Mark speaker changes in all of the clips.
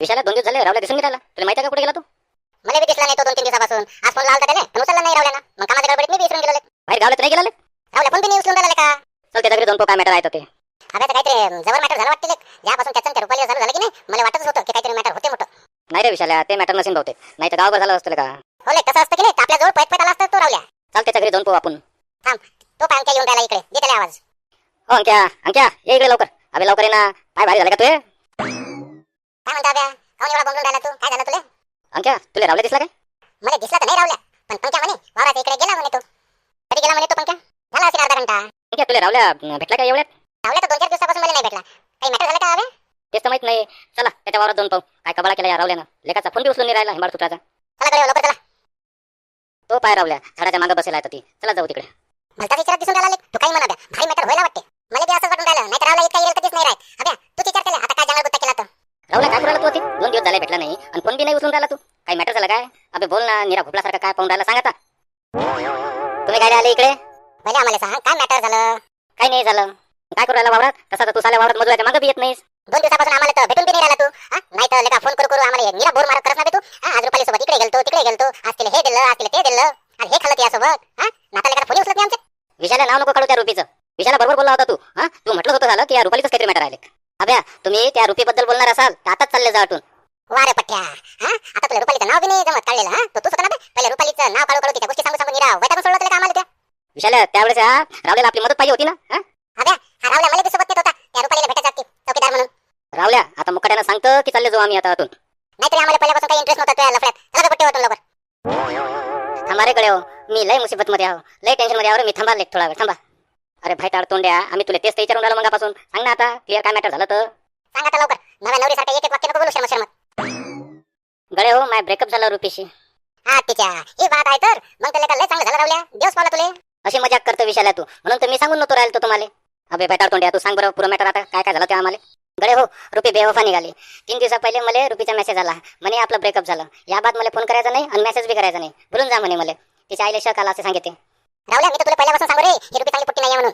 Speaker 1: विशाला दोन दिवस झाले रावल्या दिसून राहिला तुला माहिती का कुठे गेला तू?
Speaker 2: मला बी दिसला नाही तो दोन तीन दिवसापासून. आज फोन लावता त्याने पण उचलला नाही रावल्या ना मग कामाच्या गडबडीत मी बी विसरून गेलो
Speaker 1: बाहेर गावला तर नाही गेला ले?
Speaker 2: रावल्या पण बी नाही उचलून राहिला का?
Speaker 1: चल त्याच्या घरी दोन पोका मॅटर आहेत होते.
Speaker 2: अबे तर काहीतरी जबर मॅटर झालं वाटते लेक. ज्यापासून त्याचं त्या रुपाली झालं झालं की नाही? मला वाटतच होतं की काहीतरी मॅटर होते मोठं.
Speaker 1: नाही रे विशाला ते मॅटर नसेल बहुतेक. नाही तर गावभर झालं असतं का
Speaker 2: हो लेक कसं असतं की नाही? आपल्या जवळ पैत पैत आला असतं तो रावल्या.
Speaker 1: चल त्याच्या घरी जाऊन पाहू आपण
Speaker 2: तो पाय येऊन राहिला इकडे. दे त्याला आवाज.
Speaker 1: हो अंक्या. अंक्या ये इकडे लवकर. अबे लवकर ये ना. काय भारी झालं का तुझे
Speaker 2: काय म्हणता बे काऊन एवढा बोंबलून राहिला तू. काय झालं तुला?
Speaker 1: अंक्या तुला रावल्या दिसला काय?
Speaker 2: मला दिसला तर नाही रावल्या पण पंख्या म्हणे वावराच्या इकडे गेला म्हणे तो. कधी गेला म्हणे तो पंख्या झाला असेल अर्धा घंटा.
Speaker 1: अंक्या तुला रावल्या भेटला का एवढ्यात?
Speaker 2: रावल्या तर दोन चार दिवसापासून मला नाही भेटला. काही मॅटर झालं का हवे
Speaker 1: तेच तर माहीत नाही. चला त्याच्या वावरात जाऊन पाहू. काय कबाळा केला या रावल्यानं. लेखाचा फोन बी उचलून नाही राहिला हिमाळ सुत्राचा.
Speaker 2: चला कडे लवकर चला.
Speaker 1: तो पाय रावल्या झाडाच्या मागे बसेला तो चला जाऊ तिकडे.
Speaker 2: भलता विचारात दिसून राहिला. तू काही म्हणा भारी मॅटर व्हायला वाटते. मला बी असंच वाटून राहिलं. नाही रावला इतका येईल कधीच नाही राहत अभ्या तू विचार केला आता काय जंगल गुत्ता केला तर
Speaker 1: रावल्या काय करायला तू होती दोन दिवस झाले भेटला नाही आणि फोन बी नाही उचलून राहिला तू. काही मॅटर झालं काय? अबे बोल ना निरा भोपल्यासारखं काय पाहून राहिला सांग आता. तुम्ही काय आले इकडे?
Speaker 2: पहिले आम्हाला सांग काय मॅटर झालं?
Speaker 1: काही नाही झालं. काय करू राहिला वावरात? तसा तर तू साल्या वावरात मजुराच्या मागे बी येत नाहीस.
Speaker 2: दोन दिवसापासून आम्हाला तर भेटून बी नाही राहिला तू? नाही तर लेका फोन करू करू आम्हाला निरा बोर मारत करत ना बे तू? आज रुपाली सोबत इकडे गेलतो तिकडे गेलतो. आज तिला हे दिलं आज तिला ते दिलं. आज हे खाल्लं यासोबत हा? नाता लेका फोन उचलत नाही आमचे
Speaker 1: विशाला नाव नको काढू त्या रुपीचं. विशाला बरोबर बोलला होता तू हा? तू म्हटलं होतं झालं की या रुपालीच काहीतरी मॅटर आले अभ्या तुम्ही त्या रुपीबद्दल बोलणार असाल तर आताच चालले जा आटून
Speaker 2: वा रे पट्ट्या हा? आता तुला रुपालीचं नाव बी नाही जमत काढलेलं हा? तो तू स्वतः ना बे? पहिले रुपालीचं नाव काढू काढू तिच्या गोष्टी सांगू सांगू निरा वैतागून सोडलं तुला का आम्हाला त्या.
Speaker 1: विशाला त्यावेळेस हा रावल्याला आपली मदत पाहिजे होती ना हा?
Speaker 2: अबे हा रावल्या मला बी सोबत नेत होता. त्या रुपालीला भेटायचा जाती चौकीदार म्हणून.
Speaker 1: रावल्या आता मुकाट्यानं सांगतं की चालले जाऊ आम्ही आता आतून.
Speaker 2: नाहीतरी आम्हाला पहिल्यापासून काही इंटरेस्ट नव्हता त्या लफड्यात. चला पट्टी वाटून लवकर.
Speaker 1: थांबा रे कडे हो मी लय मुसीबत मध्ये आहो. लय टेन्शनमध्ये आहो. मी थांबा थोडा वेळ थांबा. अरे भाई ताड तोंड्या आम्ही तुला तेच तर विचारून राहिलो मगापासून. सांग ना आता क्लिअर काय मॅटर झालं तर.
Speaker 2: सांग आता लवकर. नव्या नवरीसारखं एक एक वाक्य नको बोलू शर्मा शर्मा
Speaker 1: गळे हो माय ब्रेकअप झालं रुपीशी.
Speaker 2: हा तिच्या. ही बात आहे तर. मग त्याला लय चांगलं झालं रावल्या दिवस पावला तुले.
Speaker 1: अशी मजाक करतो विशाला तू. म्हणून तर मी सांगून नव्हतो राहिलो तुम्हाला. अबे ताड तोंड्या तू सांग बरं पुरं मॅटर आता काय काय झालं ते आम्हाला. गळे हो रुपी बेवफा निघाली. तीन दिवसा पहिले मला रुपीचा मेसेज आला. म्हणे आपलं ब्रेकअप झालं. या बात मला फोन करायचा नाही आणि मेसेज बी करायचा नाही. बोलून जा म्हणे मला. तिच्या आईला शक आला असे सांगितले.
Speaker 2: रावल्या मी तर तुला पहिल्यापासून सांगू रे ही रुपी चांगली पुट्टी नाही म्हणून.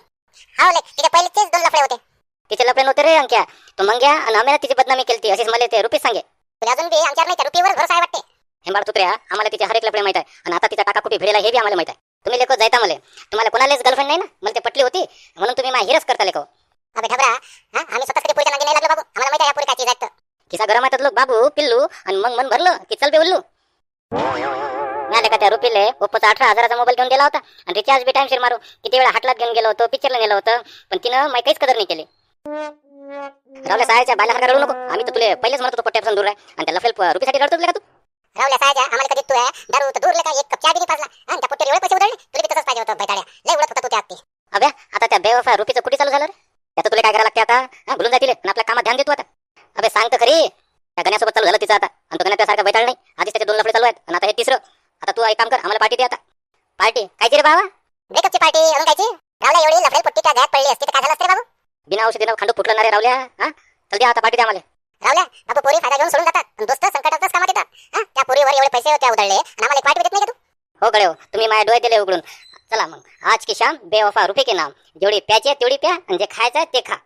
Speaker 2: हा ले तिच्या पहिलेच दोन लफडे होते.
Speaker 1: तिचे लपडे नव्हते रे अंक्या. तो मंग्या आणि आम्हाला तिची बदनामी केली अशीच मला ते रुपीच सांगे.
Speaker 2: तुला अजून बी आमच्यावर नाही त्या रुपीवर भरोसा आहे वाटते.
Speaker 1: हेंबाड तुत्र्या आम्हाला तिचे हरेक लपडे माहीत आहे आणि आता तिचा काका कुठे भिडेला हे बी आम्हाला माहीत आहे. तुम्ही लेको जायता मला. तुम्हाला कोणालाच गर्लफ्रेंड नाही ना? मला ते पटली होती. म्हणून तुम्ही माझ्या हिरच करता लेको
Speaker 2: अबे ढबरा हा? आम्ही स्वतः कधी नांदी नाही लागलो बाबू. आम्हाला माहिती आहे या पुरी काची जात
Speaker 1: किसा गरम येतात लोक बाबू पिल्लू आणि मग मन भरलं की चल बे उल्लू. नाही का त्या रुपीले ओप्पोचा अठरा हजाराचा मोबाईल घेऊन गेला होता. आणि रिचार्ज बी टाइमशीर मारू किती वेळा हाटलात घेऊन गेलो होतो पिक्चरला नेलं होतं. पण तिनं माही काहीच कदर नाही केली. रावल्या सायाच्या बायला रडू नको. आम्ही तर तुले पहिलेच म्हणत होतो पट्ट्यापासून दूर आहे आणि त्याला फेल रुपीसाठी रडतो का तू?
Speaker 2: रावल्या सायजा आम्हाला कधी तू आहे दारू तर दूर का एक कप चहा बी पाजला. आणि त्या पुट्टीवर एवढे पैसे उधळले? तुला बी तसंच पाहिजे होतं बैठाड्या लय उडत होता तू त्या अगदी.
Speaker 1: अभ्या आता त्या बेवफा रुपीचं कुठे चालू झालं रे? त्याचं तुला काय करायला लागते आता? हा भुलून जातील आणि आपल्या कामात ध्यान देतो आता. अबे सांग तर खरी. त्या गण्यासोबत चालू झालं तिचं आता. आणि तो गण्या त्यासारखा नाही. आधीच त्याचे दोन लफडे चालू आहेत. आणि आता हे तिसरं. आता तू एक काम कर आम्हाला पार्टी दे आता. पार्टी. काय रे बाबा?
Speaker 2: ब्रेकअपची पार्टी अजून कायची रावल्या एवढी लफडेल पुट्टी त्या घरात पडली असती तर काय झालं
Speaker 1: बिना औषधीनं खांडू फुटलं ना रे रावल्या हा? चल द्या आता पार्टी द्या आम्हाला.
Speaker 2: रावल्या बाबू पोरी फायदा घेऊन सोडून जातात. आणि दोस्त संकटातच कामात येतात. हा? त्या पोरीवर एवढे पैसे होते उधळले आणि आम्हाला एक नाही का तू?
Speaker 1: हो गळे हो तुम्ही माझ्या डोळे दिले उघडून. चला मग. आज की शाम बेवफा रुपये के नाम जेवढी प्यायची तेवढी प्या आणि जे खायचं आहे ते खा.